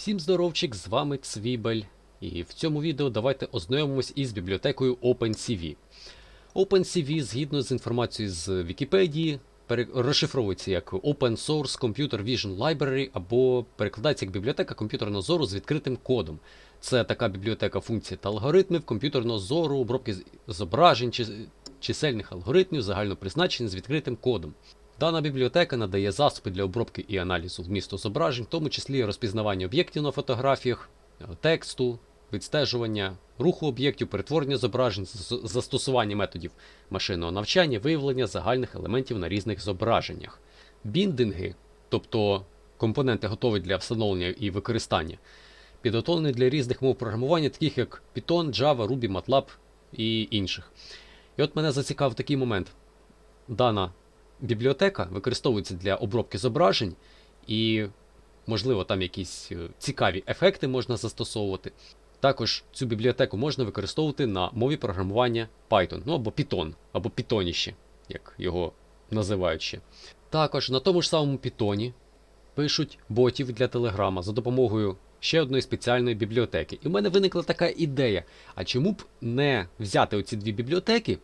Всім здоровчик, з вами Цвібель. І в цьому відео давайте ознайомимось із бібліотекою OpenCV. OpenCV, згідно з інформацією з Вікіпедії, розшифровується як Open Source Computer Vision Library або перекладається як бібліотека комп'ютерного зору з відкритим кодом. Це така бібліотека функцій та алгоритмів комп'ютерного зору, обробки зображень, чи- чисельних алгоритмів загального призначення з відкритим кодом. Дана бібліотека надає засоби для обробки і аналізу вмісту зображень, в тому числі розпізнавання об'єктів на фотографіях, тексту, відстежування, руху об'єктів, перетворення зображень, застосування методів машинного навчання, виявлення загальних елементів на різних зображеннях. Біндинги, тобто компоненти готові для встановлення і використання, підготовлені для різних мов програмування, таких як Python, Java, Ruby, MATLAB і інших. І от мене зацікавив такий момент. Дана бібліотека використовується для обробки зображень, і, можливо, там якісь е, цікаві ефекти можна застосовувати. Також цю бібліотеку можна використовувати на мові програмування Python, ну або Python, або Pythoniще, як його називають ще. Також на тому ж самому Python пишуть ботів для Телеграма за допомогою ще одної спеціальної бібліотеки. І в мене виникла така ідея: а чому б не взяти оці дві бібліотеки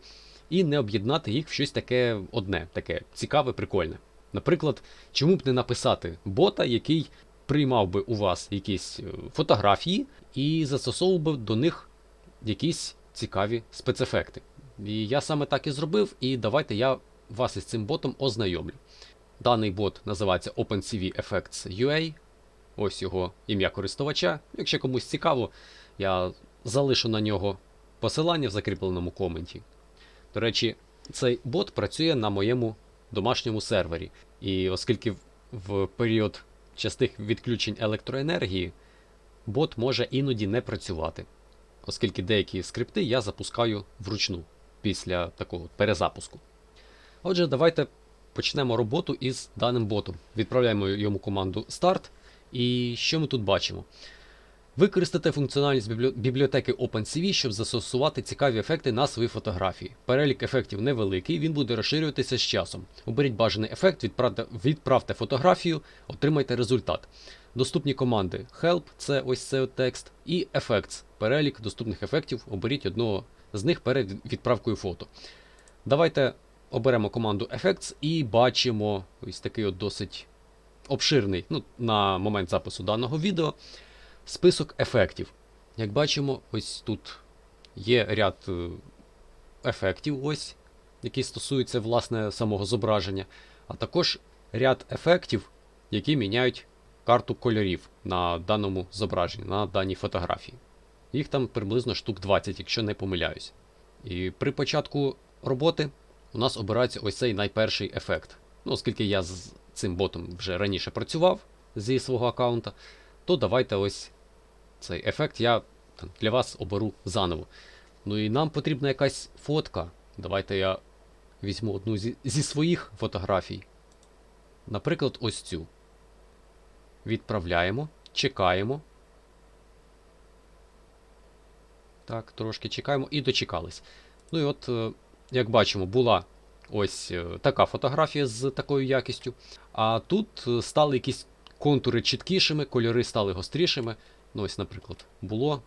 і не об'єднати їх в щось таке одне, таке цікаве, прикольне. Наприклад, чому б не написати бота, який приймав би у вас якісь е, фотографії і застосовував би до них якісь цікаві спецефекти. І я саме так і зробив, і давайте я вас із цим ботом ознайомлю. Даний бот називається OpenCV Effects UA. Ось його ім'я користувача. Якщо комусь цікаво, я залишу на нього посилання в закріпленому коменті. До речі, цей бот працює на моєму домашньому сервері. І оскільки в- період частих відключень електроенергії бот може іноді не працювати, оскільки деякі скрипти я запускаю вручну після такого перезапуску. Отже, давайте почнемо роботу із даним ботом. Відправляємо йому команду Start. І що ми тут бачимо? Використати функціональність бібліотеки OpenCV, щоб застосувати цікаві ефекти на свої фотографії. Перелік ефектів невеликий, він буде розширюватися з часом. Оберіть бажаний ефект, відправте, відправте фотографію, отримайте результат. Доступні команди Help, це ось цей текст, і Effects, перелік доступних ефектів. Оберіть одного з них перед відправкою фото. Давайте оберемо команду Effects і бачимо ось такий от досить обширний, ну, на момент запису даного відео, список ефектів. Як бачимо, ось тут є ряд е, ефектів, ось, які стосуються власне самого зображення, а також ряд ефектів, які міняють карту кольорів на даному зображенні, на даній фотографії. Їх там приблизно штук 20, якщо не помиляюсь. І при початку роботи у нас обирається ось цей найперший ефект. Ну, оскільки я з цим ботом вже раніше працював зі свого аккаунта, то давайте ось цей ефект я для вас оберу заново. Ну і нам потрібна якась фотка. Давайте я візьму одну зі, зі своїх фотографій. Наприклад, ось цю. Відправляємо, чекаємо. Так, трошки чекаємо і дочекались. Ну і от, е, як бачимо, була ось е, така фотографія з такою якістю. А тут е, стали якісь контури чіткішими, кольори стали гострішими. Ну, ось, наприклад, було,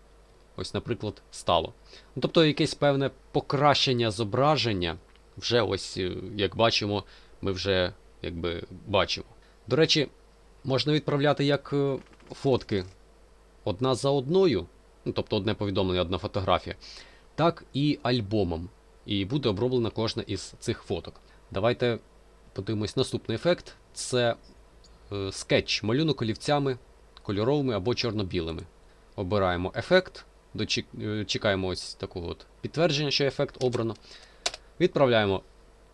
ось, наприклад, стало. Ну, тобто якесь певне покращення зображення. Вже ось, е, як бачимо, ми вже якби бачимо. До речі, можна відправляти як е, фотки одна за одною, ну, тобто одне повідомлення, одна фотографія, так і альбомом. І буде оброблена кожна із цих фоток. Давайте подивимось наступний ефект. Це е, скетч, малюнок олівцями кольоровими або чорно-білими. Обираємо ефект, е, чекаємо ось такого от підтвердження, що ефект обрано. Відправляємо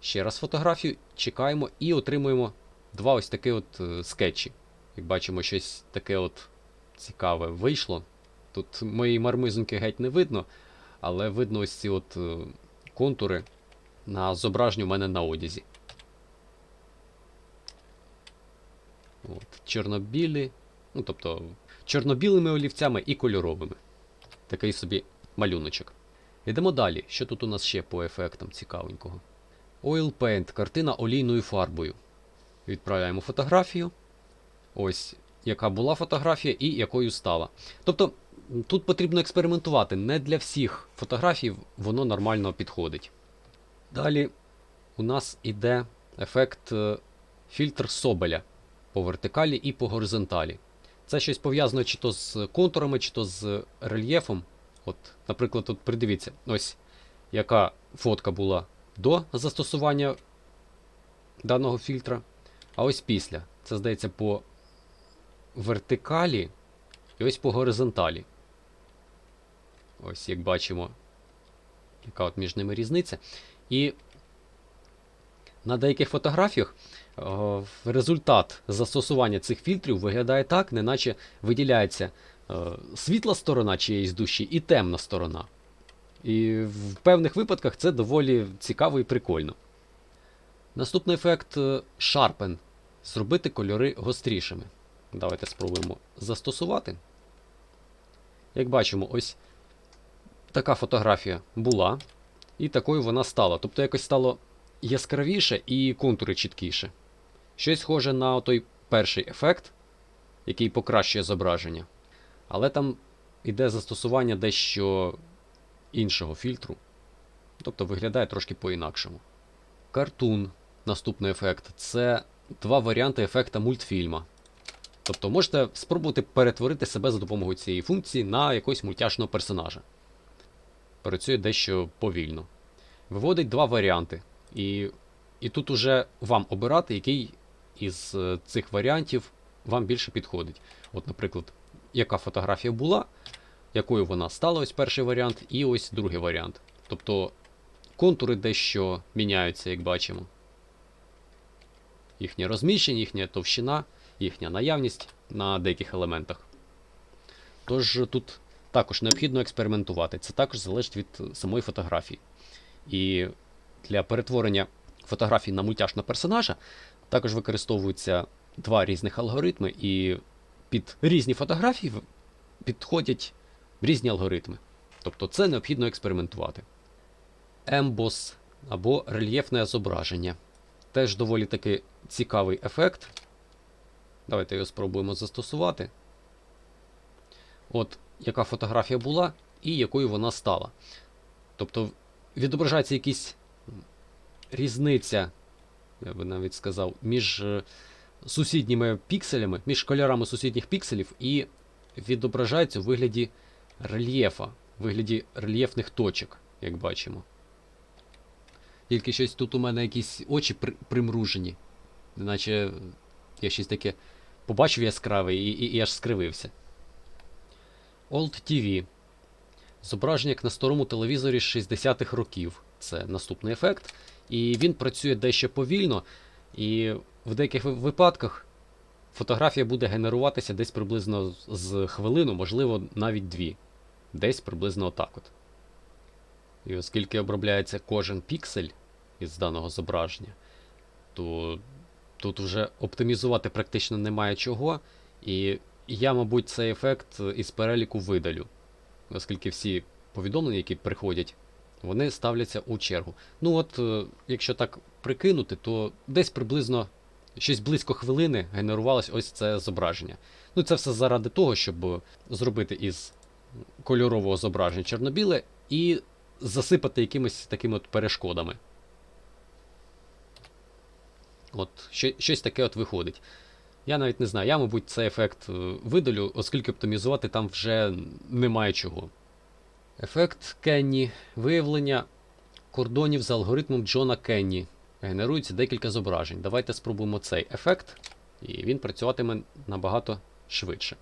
ще раз фотографію, чекаємо і отримуємо два ось такі от е, скетчі. Як бачимо, щось таке от цікаве вийшло. Тут моєї мармизоньки геть не видно, але видно ось ці от е, контури на зображенні у мене на одязі. От, чорно-білі, ну тобто чорно-білими олівцями і кольоровими. Такий собі малюночок. Йдемо далі. Що тут у нас ще по ефектам цікавенького? Oil Paint, картина олійною фарбою. Відправляємо фотографію. Ось яка була фотографія і якою стала. Тобто тут потрібно експериментувати. Не для всіх фотографій воно нормально підходить. Далі у нас іде ефект е, фільтр Соболя по вертикалі і по горизонталі. Це щось пов'язано чи то з контурами, чи то з рельєфом. От, наприклад, тут придивіться, ось яка фотка була до застосування даного фільтра, а ось після. Це здається по вертикалі і ось по горизонталі. Ось як бачимо, яка от між ними різниця. І на деяких фотографіях результат застосування цих фільтрів виглядає так, неначе виділяється е, світла сторона чиєїсь душі і темна сторона. І в певних випадках це доволі цікаво і прикольно. Наступний ефект е, Sharpen. Зробити кольори гострішими. Давайте спробуємо застосувати. Як бачимо, ось така фотографія була, і такою вона стала. Тобто якось стало яскравіше і контури чіткіше. Щось схоже на той перший ефект, який покращує зображення. Але там іде застосування дещо іншого фільтру. Тобто виглядає трошки по-інакшому. Картун, наступний ефект це два варіанти ефекта мультфільма. Тобто можете спробувати перетворити себе за допомогою цієї функції на якогось мультяшного персонажа. Працює дещо повільно. Виводить два варіанти. І, і тут уже вам обирати, який із е, цих варіантів вам більше підходить. От, наприклад, яка фотографія була, якою вона стала, ось перший варіант, і ось другий варіант. Тобто контури дещо міняються, як бачимо. Їхнє розміщення, їхня товщина, їхня наявність на деяких елементах. Тож тут також необхідно експериментувати. Це також залежить від самої фотографії. І для перетворення фотографій на мультяшного персонажа також використовуються два різних алгоритми, і під різні фотографії підходять різні алгоритми. Тобто це необхідно експериментувати. Ембос або рельєфне зображення. Теж доволі таки цікавий ефект. Давайте його спробуємо застосувати. От яка фотографія була і якою вона стала. Тобто відображається якісь різниця, я би навіть сказав, між е, сусідніми пікселями, між кольорами сусідніх пікселів, і відображається у вигляді рельєфа, вигляді рельєфних точок, як бачимо. Тільки щось тут у мене якісь очі при- примружені. Наче я щось таке побачив яскраве і, і, і аж скривився. Old TV. Зображення як на старому телевізорі з 60-х років. Це наступний ефект. І він працює дещо повільно, і в деяких випадках фотографія буде генеруватися десь приблизно з хвилину, можливо, навіть дві. Десь приблизно отак от. І оскільки обробляється кожен піксель із даного зображення, то тут вже оптимізувати практично немає чого. І я, мабуть, цей ефект із переліку видалю, оскільки всі повідомлення, які приходять, вони ставляться у чергу. Ну от, е, якщо так прикинути, то десь приблизно щось близько хвилини генерувалось ось це зображення. Ну, це все заради того, щоб зробити із кольорового зображення чорнобіле і засипати якимись такими от перешкодами. От, щось таке от виходить. Я навіть не знаю, я, мабуть, цей ефект е, видалю, оскільки оптимізувати там вже немає чого. Ефект Кенні. Виявлення кордонів за алгоритмом Джона Кенні. Генерується декілька зображень. Давайте спробуємо цей ефект, і він працюватиме набагато швидше.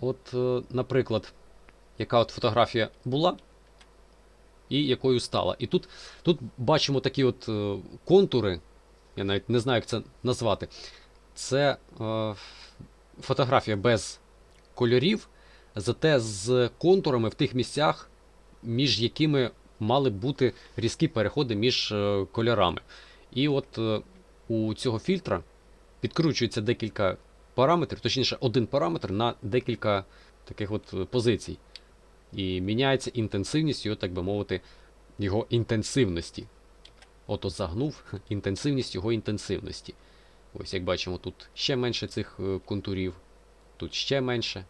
От, е, наприклад, яка от фотографія була і якою стала. І тут, тут бачимо такі от е, контури, я навіть не знаю, як це назвати. Це е, фотографія без кольорів, зате з контурами в тих місцях, між якими мали бути різкі переходи між е, кольорами. І от е, у цього фільтра підкручується декілька параметрів, точніше, один параметр на декілька таких от е, позицій. І міняється інтенсивність його, так би мовити, його інтенсивності. Ото загнув інтенсивність його інтенсивності. Ось як бачимо, тут ще менше цих контурів. тут ще менше.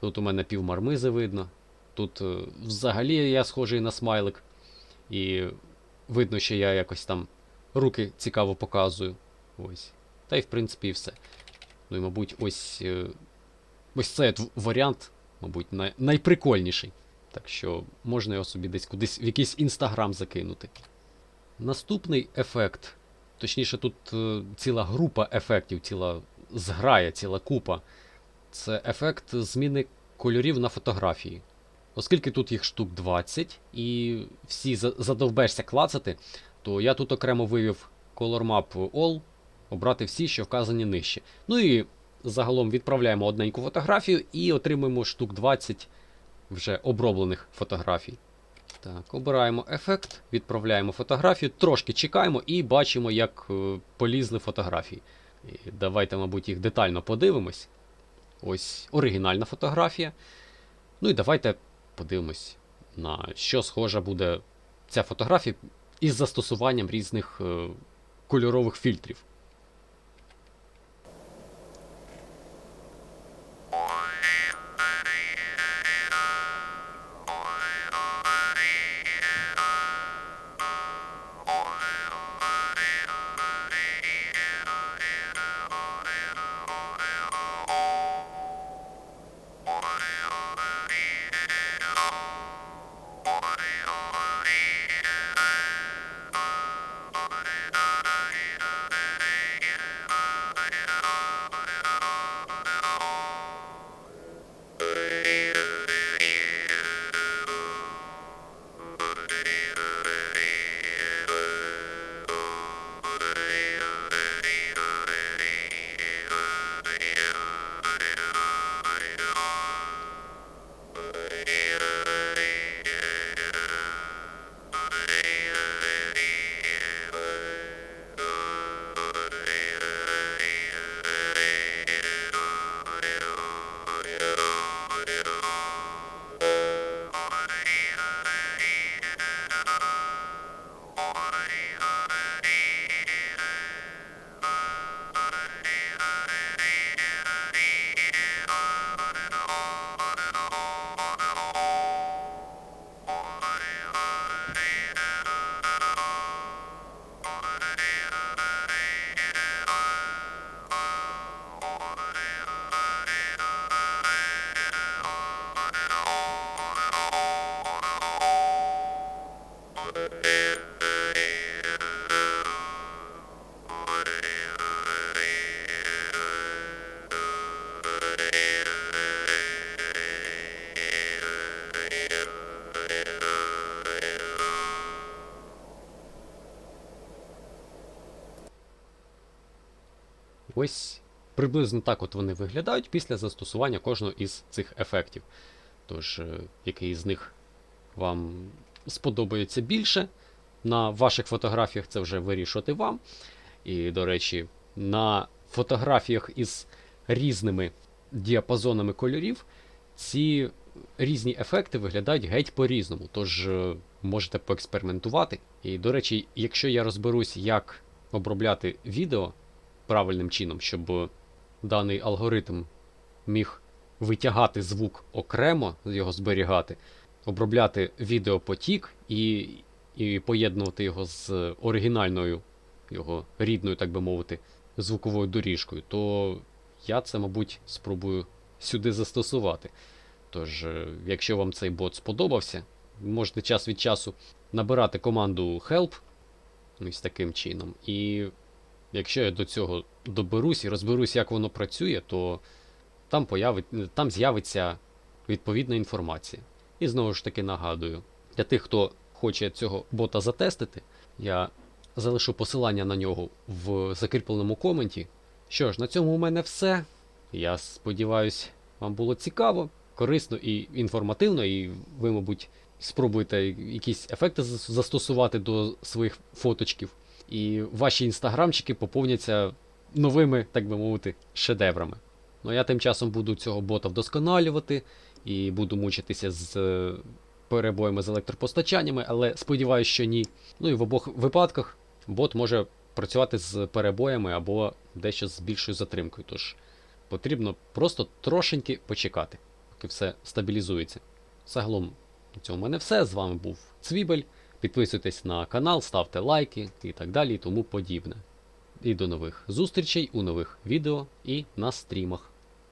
Тут у мене пів мармизи видно. Тут е, взагалі я схожий на смайлик. І видно, що я якось там руки цікаво показую. Ось. Та й в принципі все. Ну і, мабуть, ось. е, Ось цей варіант, мабуть, най- найприкольніший. Так що можна його собі десь кудись в якийсь інстаграм закинути. Наступний ефект. Точніше, тут е, ціла група ефектів, ціла зграя, ціла купа. Це ефект зміни кольорів на фотографії. Оскільки тут їх штук 20, і всі задовбешся клацати, то я тут окремо вивів Color Map All, обрати всі, що вказані нижче. Ну і загалом відправляємо одненьку фотографію і отримуємо штук 20 вже оброблених фотографій. Так, обираємо ефект, відправляємо фотографію, трошки чекаємо і бачимо, як е, полізли фотографії. І давайте, мабуть, їх детально подивимось. Ось оригінальна фотографія. Ну і давайте подивимось, на що схожа буде ця фотографія із застосуванням різних е, кольорових фільтрів. Ось приблизно так от вони виглядають після застосування кожного із цих ефектів. Тож, е, який з них вам сподобається більше на ваших фотографіях, це вже вирішувати вам. І, до речі, на фотографіях із різними діапазонами кольорів ці різні ефекти виглядають геть по-різному. Тож е, можете поекспериментувати. І, до речі, якщо я розберусь, як обробляти відео правильним чином, щоб даний алгоритм міг витягати звук окремо, його зберігати, обробляти відеопотік і, і поєднувати його з оригінальною, його рідною, так би мовити, звуковою доріжкою, то я це, мабуть, спробую сюди застосувати. Тож, е, якщо вам цей бот сподобався, можете час від часу набирати команду help ось таким чином. І якщо я до цього доберусь і розберусь, як воно працює, то там, появи... там з'явиться відповідна інформація. І знову ж таки нагадую, для тих, хто хоче цього бота затестити, я залишу посилання на нього в закріпленому коменті. Що ж, на цьому у мене все. Я сподіваюсь, вам було цікаво, корисно і інформативно, і ви, мабуть, спробуєте якісь ефекти застосувати до своїх фоточків. І ваші інстаграмчики поповняться новими, так би мовити, шедеврами. Ну я тим часом буду цього бота вдосконалювати і буду мучитися з е, перебоями з електропостачаннями, але сподіваюся, що ні. Ну і в обох випадках бот може працювати з перебоями або дещо з більшою затримкою. Тож Потрібно просто трошеньки почекати, поки все стабілізується. Загалом на цьому в мене все. З вами був Цвібель. Підписуйтесь на канал, ставте лайки і так далі, і тому подібне. І до нових зустрічей у нових відео і на стрімах.